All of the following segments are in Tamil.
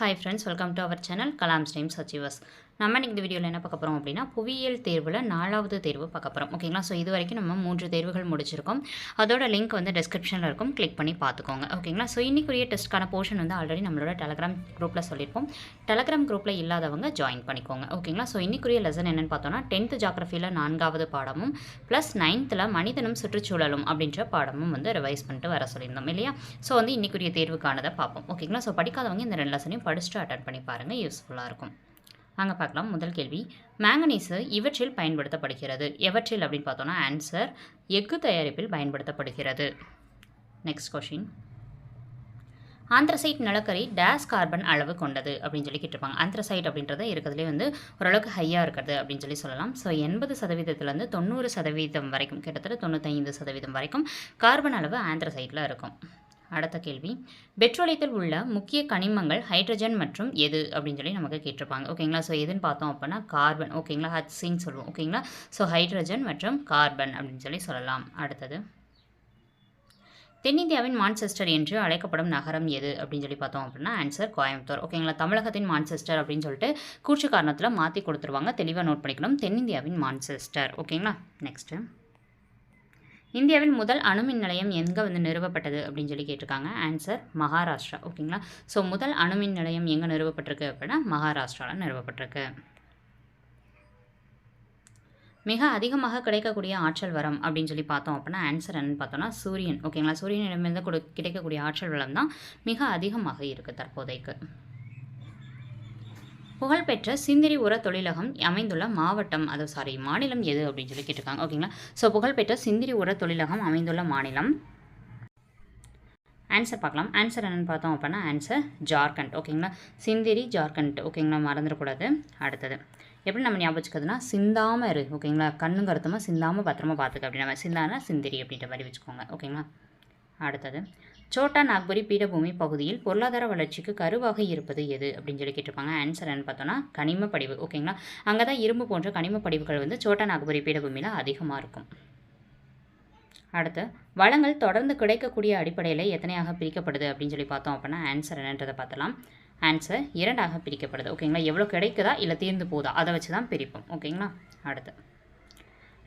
Hi friends, welcome to our channel Kalam Streams Achievers. நம்ம இன்னைக்கு இந்த வீடியோவில் என்ன பார்க்க போகிறோம் அப்படின்னா புவியியல் தேர்வில் நாலாவது தேர்வு பார்க்க போகிறோம் ஓகேங்களா ஸோ இது வரைக்கும் நம்ம மூன்று தேர்வுகள் முடிச்சிருக்கோம். அதோட லிங்க் வந்து டிஸ்கிரிப்ஷனில் இருக்கும். கிளிக் பண்ணி பார்த்துக்கோங்க. ஓகேங்களா ஸோ இன்றைக்குரிய டெஸ்ட்க்கான போர்ஷன் வந்து ஆல்ரெடி நம்மளோட டெலகிராம் குரூப்பில் சொல்லியிருப்போம். டெலகிராம் குரூப்பில் இல்லாதவங்க ஜாயின் பண்ணிக்கோங்க. ஓகேங்களா ஸோ இன்றைக்குரிய லெசன் என்னென்னு பார்த்தோன்னா டென்த்து ஜாகிரஃபியில் நான்காவது பாடமும் ப்ளஸ் நைன்த்தில் மனிதனும் சுற்றுச்சூழலும் அப்படின்ற பாடமும் வந்து ரிவைஸ் பண்ணிட்டு வர சொல்லியிருந்தோம் இல்லையா? ஸோ வந்து இன்றைக்குரிய தேர்வுக்கானதை பார்ப்போம். ஓகேங்களா ஸோ படிக்காதவங்க இந்த ரெண்டு லெசனையும் படிச்சுட்டு அட்டன் பண்ணி பாருங்கள் யூஸ்ஃபுல்லாக இருக்கும். வாங்க பார்க்கலாம். முதல் கேள்வி. மேங்கனீஸு இவற்றில் பயன்படுத்தப்படுகிறது. எவற்றில் அப்படின்னு பார்த்தோன்னா ஆன்சர் எஃகு தயாரிப்பில் பயன்படுத்தப்படுகிறது. நெக்ஸ்ட் கொஷின் ஆந்த்ரசைட் நிலக்கரி டேஸ் கார்பன் அளவு கொண்டது அப்படின்னு சொல்லி கேட்டிருப்பாங்க. ஆந்த்ரசைட் அப்படின்றது இருக்கிறதுலே வந்து ஓரளவுக்கு ஹையாக இருக்கிறது அப்படின்னு சொல்லி சொல்லலாம். ஸோ எண்பது சதவீதத்துலேருந்து தொண்ணூறு சதவீதம் வரைக்கும் கிட்டத்தட்ட தொண்ணூத்தைந்து சதவீதம் வரைக்கும் கார்பன் அளவு ஆந்த்ரசைட்டில் இருக்கும். அடுத்த கேள்வி. பெட்ரோலியத்தில் உள்ள முக்கிய கனிமங்கள் ஹைட்ரஜன் மற்றும் எது? அப்படின்னு சொல்லி நமக்கு கேட்டிருப்பாங்க. ஓகேங்களா ஸோ எதுன்னு பார்த்தோம் அப்படின்னா கார்பன். ஓகேங்களா ஹச்சின்னு சொல்லுவோம். ஓகேங்களா ஸோ ஹைட்ரஜன் மற்றும் கார்பன் அப்படின்னு சொல்லி சொல்லலாம். அடுத்தது. தென்னிந்தியாவின் மான்செஸ்டர் என்று அழைக்கப்படும் நகரம் எது? அப்படின்னு சொல்லி பார்த்தோம் அப்படின்னா ஆன்சர் கோயம்புத்தூர். ஓகேங்களா தமிழகத்தின் மான்செஸ்டர் அப்படின்னு சொல்லிட்டு கூற்று காரணத்தில் மாற்றி கொடுத்துருவாங்க. தெளிவாக நோட் பண்ணிக்கணும். தென்னிந்தியாவின் மான்செஸ்டர். ஓகேங்களா நெக்ஸ்ட்டு இந்தியாவில் முதல் அணுமின் நிலையம் எங்கே வந்து நிறுவப்பட்டது அப்படின்னு சொல்லி கேட்டிருக்காங்க. ஆன்சர் மகாராஷ்டிரா. ஓகேங்களா ஸோ முதல் அணுமின் நிலையம் எங்கே நிறுவப்பட்டிருக்கு அப்படின்னா மகாராஷ்டிராவில் நிறுவப்பட்டிருக்கு. மிக அதிகமாக கிடைக்கக்கூடிய ஆற்றல் வரம் அப்படின்னு சொல்லி பார்த்தோம் அப்படின்னா ஆன்சர் என்னன்னு பார்த்தோம்னா சூரியன். ஓகேங்களா சூரியனிடமிருந்து கொடு கிடைக்கக்கூடிய ஆற்றல் வளம் தான் மிக அதிகமாக இருக்குது தற்போதைக்கு. புகழ்பெற்ற சிந்திரி உர தொழிலகம் அமைந்துள்ள மாவட்டம். அது சாரி மாநிலம் எது அப்படின்னு சொல்லி கேட்டிருக்காங்க. ஓகேங்களா ஸோ புகழ்பெற்ற சிந்திரி உர தொழிலகம் அமைந்துள்ள மாநிலம். ஆன்சர் பார்க்கலாம். ஆன்சர் என்னென்னு பார்த்தோம் அப்படின்னா ஆன்சர் ஜார்க்கண்ட். ஓகேங்களா சிந்திரி ஜார்க்கண்ட். ஓகேங்களா மறந்துடக்கூடாது. அடுத்தது. எப்படி நம்ம ஞாபகம் வச்சுக்கிறதுனா சிந்தாமல் இரு. ஓகேங்களா கண்ணும் கருத்துமாக சிந்தாமல் பத்திரமா பார்த்துக்க அப்படின்னா சிந்தானா சிந்திரி அப்படின்ற மாதிரி வச்சுக்கோங்க. ஓகேங்களா அடுத்தது சோட்டா நாக்புரி பீடபூமி பகுதியில் பொருளாதார வளர்ச்சிக்கு கருவாக இருப்பது எது? அப்படின்னு சொல்லி கேட்டிருப்பாங்க. ஆன்சர் என்ன பார்த்தோன்னா கனிம படிவு. ஓகேங்களா அங்கே தான் இரும்பு போன்ற கனிம படிவுகள் வந்து சோட்டா நாக்புரி பீடபூமியில் அதிகமாக இருக்கும். அடுத்து வளங்கள் தொடர்ந்து கிடைக்கக்கூடிய அடிப்படையில் எத்தனையாக பிரிக்கப்படுது அப்படின்னு சொல்லி பார்த்தோம் அப்படின்னா ஆன்சர் என்னன்றதை பார்த்தலாம் ஆன்சர் இரண்டாக பிரிக்கப்படுது. ஓகேங்களா எவ்வளோ கிடைக்குதா இல்லை தீர்ந்து போதா அதை வச்சு தான் பிரிப்போம் ஓகேங்களா அடுத்து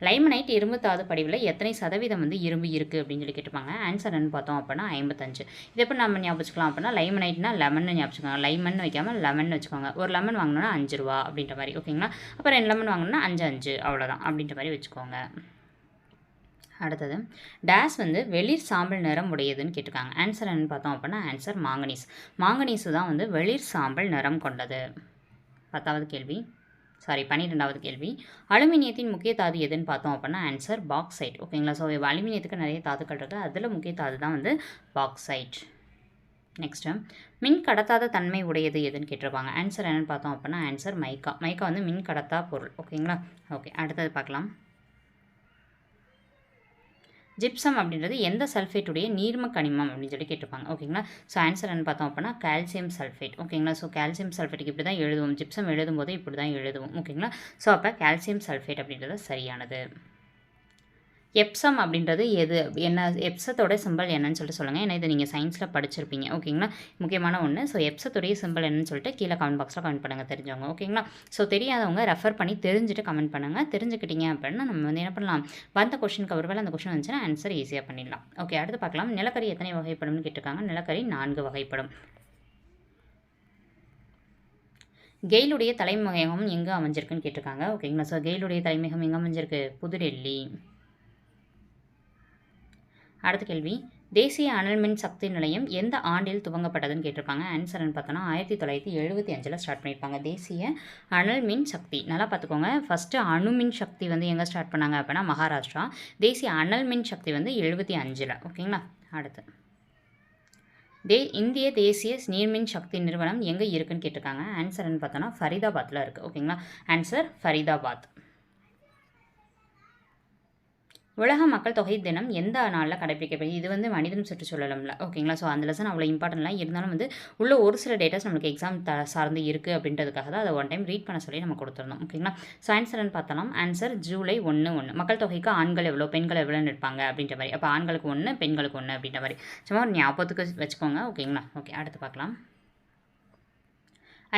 லைமனைட் இரும்பு தாது படிவில் எத்தனை சதவீதம் வந்து இரும்பு இருக்குது அப்படின்னு சொல்லி கேட்டுப்பாங்க ஆன்சர் என்ன பார்த்தோம் அப்படின்னா ஐம்பத்தஞ்சு. இதை எப்படி நம்ம ஞாபகம் அப்படின்னா லைமனைட்னா லெமன் ஞாபகம் லைமன் வைக்காமல் லெமன் வச்சுக்கோங்க. ஒரு லெமன் வாங்கினோன்னா அஞ்சு ரூபா அப்படின்ற மாதிரி ஓகேங்களா அப்புறம் ரெண்டு லெமன் வாங்கினா அஞ்சு அஞ்சு அவ்வளோதான் அப்படின்ற மாதிரி வச்சுக்கோங்க. அடுத்தது டேஸ் வந்து வெளிர் சாம்பல் நிறம் உடையதுன்னு கேட்டிருக்காங்க. ஆன்சர் என்னன்னு பார்த்தோம் அப்படின்னா ஆன்சர் மாங்கனீஸ் மாங்கனீஸு தான் வந்து வெளிர் சாம்பல் நிறம் கொண்டது. பத்தாவது கேள்வி. சாரி பன்னிரெண்டாவது கேள்வி. அலுமினியத்தின் முக்கிய தாது எதுன்னு பார்த்தோம் அப்படின்னா ஆன்சர் பாக்ஸைட் ஓகேங்களா ஸோ அலுமினியத்துக்கு நிறைய தாதுக்கள் இருக்குது அதில் முக்கிய தாது தான் வந்து பாக்ஸைட் நெக்ஸ்ட்டு மின் கடத்தாத தன்மை உடையது எதுன்னு கேட்டிருப்பாங்க. ஆன்சர் என்னென்னு பார்த்தோம் அப்படின்னா ஆன்சர் மைக்கா மைக்கா வந்து மின் கடத்தா பொருள். ஓகேங்களா ஓகே அடுத்தது பார்க்கலாம். ஜிப்சம் அப்படின்றது எந்த சல்ஃபேட்டுடைய நீர்ம கனிமம் அப்படின்னு சொல்லி கேட்டிருப்பாங்க. ஓகேங்களா ஸோ ஆன்சர் என்ன பார்த்தோம் அப்படின்னா கால்சியம் சல்ஃபேட் ஓகேங்களா ஸோ கால்சியம் சல்ஃபேட்டுக்கு இப்படி தான் எழுதுவோம். ஜிப்சம் எழுதும் போது இப்படி தான் எழுதுவோம் ஓகேங்களா ஸோ அப்போ கால்சியம் சல்ஃபேட் அப்படின்றது சரியானது. எப்சம் அப்படின்றது எது? என்ன எப்சத்தோட சிம்பிள் என்னன்னு சொல்லிட்டு சொல்லுங்கள் ஏன்னா இதை நீங்கள் சயின்ஸில் படிச்சிருப்பீங்க. ஓகேங்களா முக்கியமான ஒன்று ஸோ எப்சத்துடைய சிம்பிள் என்னன்னு சொல்லிட்டு கீழே கமெண்ட் பாக்ஸில் கமெண்ட் பண்ணுங்கள் தெரிஞ்சவங்க. ஓகேங்களா ஸோ தெரியாதவங்க ரெஃபர் பண்ணி தெரிஞ்சுட்டு கமெண்ட் பண்ணுங்கள் தெரிஞ்சுக்கிட்டீங்க அப்படின்னா நம்ம வந்து என்ன பண்ணலாம்? வந்த கொஷனுக்கு ஒருவேளை அந்த கொஷின் வந்துச்சுன்னா ஆன்சர் ஈஸியாக பண்ணிடலாம். ஓகே அடுத்து பார்க்கலாம். நிலக்கரி எத்தனை வகைப்படும்னு கேட்டிருக்காங்க. நிலக்கரி நான்கு வகைப்படும். கெயிலுடைய தலைமையகம் எங்கே அமைஞ்சிருக்குன்னு கேட்டிருக்காங்க. ஓகேங்களா ஸோ கெயிலுடைய தலைமையகம் எங்கே அமைஞ்சிருக்கு? புதுடெல்லி. அடுத்த கேள்வி. தேசிய அனல் மின் சக்தி நிலையம் எந்த ஆண்டில் துவங்கப்பட்டதுன்னு கேட்டிருப்பாங்க ஆன்சர்னு பார்த்தோன்னா ஆயிரத்தி தொள்ளாயிரத்தி எழுபத்தி அஞ்சில் ஸ்டார்ட் பண்ணியிருப்பாங்க. தேசிய அனல் மின் சக்தி. நல்லா பார்த்துக்கோங்க. ஃபஸ்ட்டு அணு மின் சக்தி வந்து எங்கே ஸ்டார்ட் பண்ணாங்க அப்படின்னா மகாராஷ்டிரா. தேசிய அனல் மின் சக்தி வந்து எழுபத்தி அஞ்சில். ஓகேங்களா அடுத்து. தே இந்திய தேசிய நீர்மின் சக்தி நிறுவனம் எங்கே இருக்குன்னு கேட்டிருக்காங்க. ஆன்சர்னு பார்த்தோன்னா ஃபரிதாபாத்தில் இருக்குது ஓகேங்களா ஆன்சர் ஃபரிதாபாத். உலக மக்கள் தொகை தினம் எந்த நாளில் கடைப்பிடிக்கப்படுது இது வந்து மனிதன் சுற்றுச்சூழலம்ல ஓகேங்களா? ஸோ அந்த லெசன் அவ்வளோ இம்பார்ட்டன்ட்லாம் இருந்தாலும் வந்து உள்ள ஒரு சில டேட்டாஸ் நம்மளுக்கு எக்ஸாம் த சார்ந்து இருக்குது அப்படின்றதுக்காக தான் அதை ஒன் டைம் ரீட் பண்ண சொல்லி நம்ம கொடுத்துருந்தோம் ஓகேங்களா? ஸோ ஆன்சர்னு ஆன்சர் ஜூலை ஒன்று ஒன்று மக்கள் தொகைக்கு ஆண்கள் எவ்வளோ பெண்கள் எவ்வளோன்னு இருப்பாங்க அப்படின்ற மாதிரி. அப்போ ஆண்களுக்கு ஒன்று பெண்களுக்கு ஒன்று அப்படின்ற மாதிரி. சும்மா ஒரு ஞாபகத்துக்கு வச்சுக்கோங்க. ஓகேங்களா? ஓகே அடுத்து பார்க்கலாம்.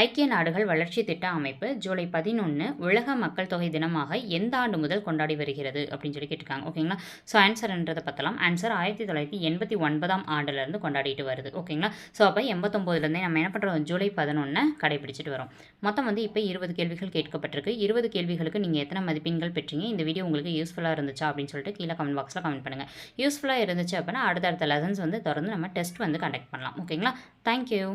ஐக்கிய நாடுகள் வளர்ச்சி திட்ட அமைப்பு ஜூலை பதினொன்று உலக மக்கள் தொகை தினமாக எந்த ஆண்டு முதல் கொண்டாடி வருகிறது அப்படின்னு சொல்லி கேட்டிருக்காங்க. ஓகேங்களா ஸோ ஆன்சர்ன்றதை பார்த்தலாம் ஆன்சர் ஆயிரத்தி தொள்ளாயிரத்தி எண்பத்தி ஒன்பதாம் ஆண்டுலேருந்து கொண்டாடிட்டு வருது. ஓகேங்களா ஸோ அப்போ எண்பத்தொம்போதுலேருந்தே நம்ம என்ன பண்ணுறோம் ஜூலை பதினொன்று கடைபிடிச்சிட்டு வரோம். மொத்தம் வந்து இப்போ இருபது கேள்விகள் கேட்கப்பட்டிருக்கு. இருபது கேள்விகளுக்கு நீங்கள் எத்தனை மதிப்பெண்கள் பெற்றீங்க? இந்த வீடியோ உங்களுக்கு யூஸ்ஃபுல்லாக இருந்துச்சா? அப்படின்னு சொல்லிட்டு கீழே கமெண்ட் பாக்ஸில் கமெண்ட் பண்ணுங்கள் யூஸ்ஃபுல்லாக இருந்துச்சு அப்படின்னா அடுத்தடுத்த லெசன்ஸ் வந்து தொடர்ந்து நம்ம டெஸ்ட் வந்து கண்டக்ட் பண்ணலாம். ஓகேங்களா தேங்க்யூ